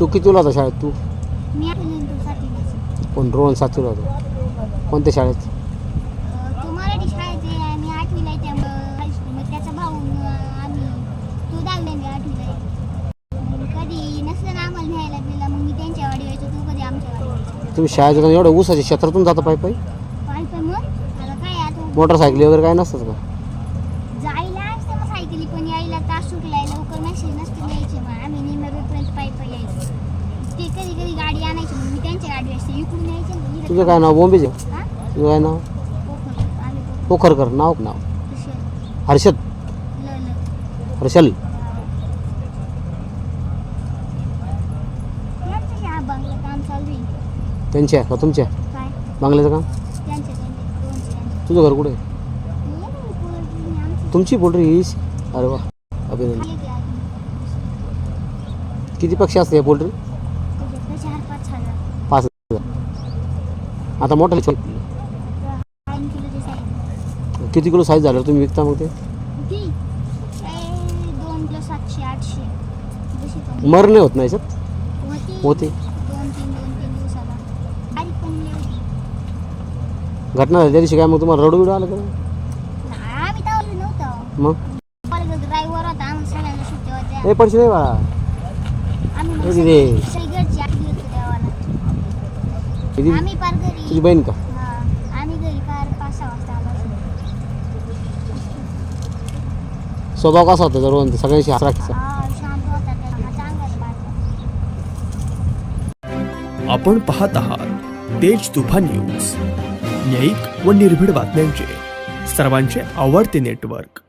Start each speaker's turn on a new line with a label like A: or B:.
A: तू कितीला होता शाळेत तू?
B: मी
A: कोण रोहन सातवीला होता? कोणत्या शाळेत?
B: तो मराठी शाळेत आहे मी आठवीला आहे त्यामुळं हायस्कूल मग त्याचा भाऊ अं, आम्ही तो दहावीला मी आठवीला आहे. मग कधी नसलं ना आम्हाला न्यायला दिला मग मी त्यांच्या वाडी तू कधी आमच्या वाडी
A: तुम्ही शाळेत जाताना एवढं ऊसाच्या क्षेत्रातून जाता पायी पायी?
B: पाय पण मग? आता काय आता
A: मोटरसायकली वगैरे काय नसतात का?
B: जायला असते मग सायकली पण यायला तास चुकलाय लवकर मेसेज नसते यायचे मग. रोडपर्यंत पायी पायी यायचो. ते कधी कधी गाडी आणायची मग मी त्यांच्या गाडी असते. इकडून यायचे ना इकडे
A: तुझं काय नाव? बोंबेचे?
B: हा?
A: तुझं काय नाव. पोखरकर. नाव नाव.
B: कुशल.
A: हर्षद
B: ल ल.
A: हर्षल?
B: त्यांचं हा बंगला काम चालू आहे.
A: त्यांच्या का तुमच्या?
B: काय?
A: बांगल्याचं काम?
B: त्यांच्या त्यांच्या. दोनशे त्यांचे
A: तुझं घर कुठे? आहे?
B: ये ना मी पोरगी, आमची.
A: तुमची पोल्ट्री अरे वा. अभिनंदन.
B: आहे.
A: किती पक्षी असते या पोल्ट्री
B: चार पाच हजार.
A: पाच हजार आता मोठं छोट.
B: तीन किलोचे साईज
A: किती किलो साईज झालं तुम्ही विकता मग ते?
B: ती काय दोन किलो सातशे आठशे जशी कमी
A: मर नाही होत नाही याच्यात
B: होती.
A: होते
B: दोन तीन दोन तीन दिवसाला बारीक पण लई होती
A: घटना झाली त्या दिवशी काय मग तुम्हाला रडू बिडू आलं का
B: नाही, आम्ही तर नव्हतो.
A: मग?
B: ड्रायव्हर होता आम्हाला सगळ्यांना होत्या.
A: पडशी नाही बाळा. तुझी बहीण का?
B: आम्ही घरी पार पाच सहा वाजता आलो असू.
A: स्वभाव कसा होता रोहन सगळ्यांशी
B: हा बाहेर
C: आपण पाहत आहात तेज तुफान न्यूज. न्यायिक व निर्भीड बातम्यांचे. सर्वांचे आवडते नेटवर्क.